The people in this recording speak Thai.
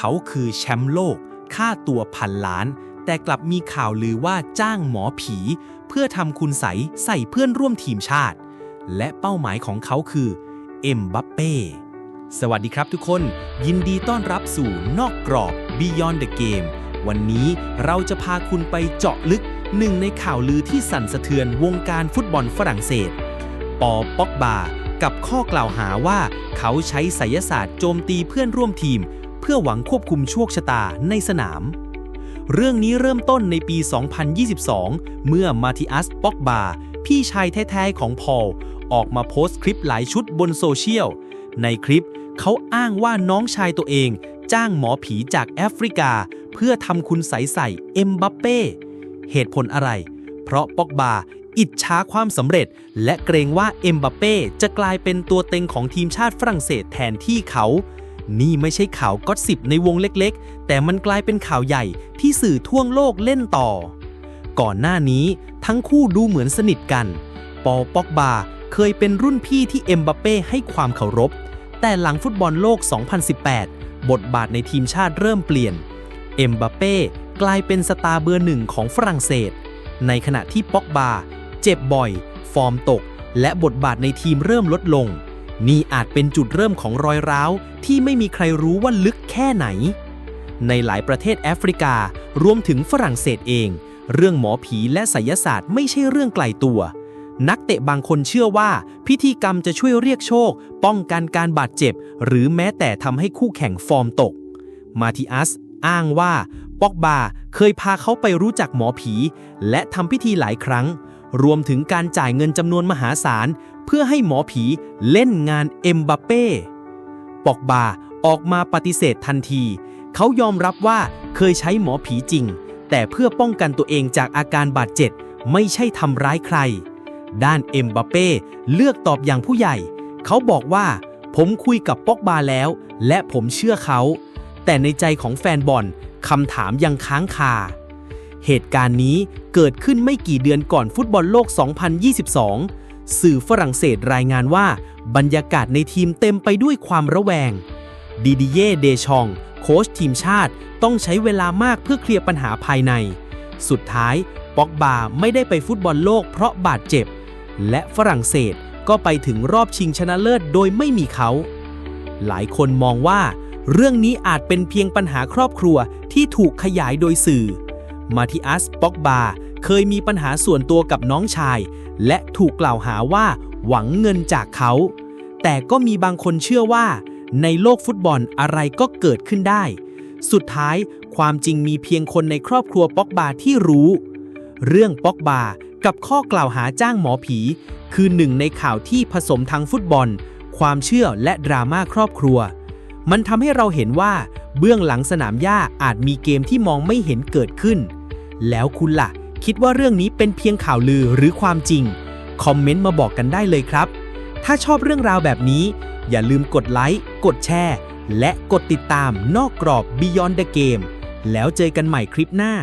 เขาคือแชมป์โลก ค่าตัวพันล้าน แต่กลับมีข่าวลือว่าจ้างหมอผี เพื่อทำคุณใสใส่เพื่อนร่วมทีมชาติ และเป้าหมายของเขาคือเอ็มบัปเป้สวัสดีครับทุกคน ยินดีต้อนรับสู่นอกกรอบ Beyond the Game วันนี้เราจะพาคุณไปเจาะลึกหนึ่งในข่าวลือที่สั่นสะเทือนวงการฟุตบอลฝรั่งเศส ปอป็อกบา กับข้อกล่าวหาว่า เขาใช้ไสยศาสตร์โจมตีเพื่อนร่วมทีม พื่อหวังควบคุมโชคชะตาในสนาม เรื่องนี้เริ่มต้นในปี 2022 เมื่อมาติอัสป็อกบา พี่ชายแท้ๆของพอล ออกมาโพสต์คลิปหลายชุดบนโซเชียล ในคลิปเขาอ้างว่าน้องชายตัวเอง จ้างหมอผีจากแอฟริกา เพื่อทำคุณใสใส่เอ็มบัปเป้ เหตุผลอะไร เพราะป็อกบาอิจฉาความสำเร็จ และเกรงว่าเอ็มบัปเป้จะกลายเป็นตัวเต็งของทีมชาติฝรั่งเศสแทนที่เขา นี่ไม่ใช่ข่าวก็อตสิบในวงเล็กๆ แต่มันกลายเป็นข่าวใหญ่ที่สื่อทั่วโลกเล่นต่อ ก่อนหน้านี้ทั้งคู่ดูเหมือนสนิทกัน ปอป็อกบาเคยเป็นรุ่นพี่ที่เอ็มบัปเป้ให้ความเคารพ แต่หลังฟุตบอลโลก 2018 บทบาทในทีมชาติเริ่มเปลี่ยน เอ็มบัปเป้กลายเป็นสตาร์เบอร์หนึ่งของฝรั่งเศส ในขณะที่ป็อกบาเจ็บบ่อย ฟอร์มตก และบทบาทในทีมเริ่มลดลง นี่อาจเป็นจุดเริ่มของรอยร้าวที่ไม่มีใครรู้ว่าลึกแค่ไหน ในหลายประเทศแอฟริกา รวมถึงฝรั่งเศสเอง เรื่องหมอผีและไสยศาสตร์ไม่ใช่เรื่องไกลตัว นักเตะบางคนเชื่อว่า พิธีกรรมจะช่วยเรียกโชค ป้องกันการบาดเจ็บ หรือแม้แต่ทำให้คู่แข่งฟอร์มตก มาติอัสอ้างว่าป็อกบาเคยพาเขาไปรู้จักหมอผี และทำพิธีหลายครั้ง รวมถึงการจ่ายเงินจำนวนมหาศาล เพื่อให้หมอผีเล่นงานเอ็มบัปเป้ปอกบาออกมาปฏิเสธทันที เขายอมรับว่าเคยใช้หมอผีจริง แต่เพื่อป้องกันตัวเองจากอาการบาดเจ็บไม่ใช่ทำร้ายใคร ด้านเอ็มบัปเป้เลือกตอบอย่างผู้ใหญ่ เขาบอกว่า ผมคุยกับปอกบาแล้ว และผมเชื่อเขา แต่ในใจของแฟนบอลคำถามยังค้างคา เหตุการณ์นี้เกิดขึ้นไม่กี่เดือนก่อนฟุตบอลโลก 2022 สื่อฝรั่งเศสรายงานว่า บรรยากาศในทีมเต็มไปด้วยความระแวง ดิดิเย่ เดชอง โค้ชทีมชาติต้องใช้เวลามากเพื่อเคลียร์ปัญหาภายใน สุดท้าย ป็อกบาไม่ได้ไปฟุตบอลโลกเพราะบาดเจ็บ และฝรั่งเศสก็ไปถึงรอบชิงชนะเลิศโดยไม่มีเขา หลายคนมองว่า เรื่องนี้อาจเป็นเพียงปัญหาครอบครัวที่ถูกขยายโดยสื่อ มาทิอัสป็อกบา เคยมีปัญหาส่วนตัวกับน้องชาย และถูกกล่าวหาว่าหวังเงินจากเขา แต่ก็มีบางคนเชื่อว่า ในโลกฟุตบอลอะไรก็เกิดขึ้นได้ สุดท้ายความจริงมีเพียงคนในครอบครัวป็อกบาที่รู้ เรื่องป็อกบากับข้อกล่าวหาจ้างหมอผี คือหนึ่งในข่าวที่ผสมทั้งฟุตบอล ความเชื่อและดราม่าครอบครัว มันทำให้เราเห็นว่า เบื้องหลังสนามหญ้าอาจมีเกมที่มองไม่เห็นเกิดขึ้น แล้วคุณล่ะ คิดว่าเรื่องนี้เป็นเพียงข่าวลือหรือความจริง คอมเมนต์มาบอกกันได้เลยครับ ถ้าชอบเรื่องราวแบบนี้ อย่าลืมกดไลค์ กดแชร์ และกดติดตามนอกกรอบ Beyond the Game แล้วเจอกันใหม่คลิปหน้า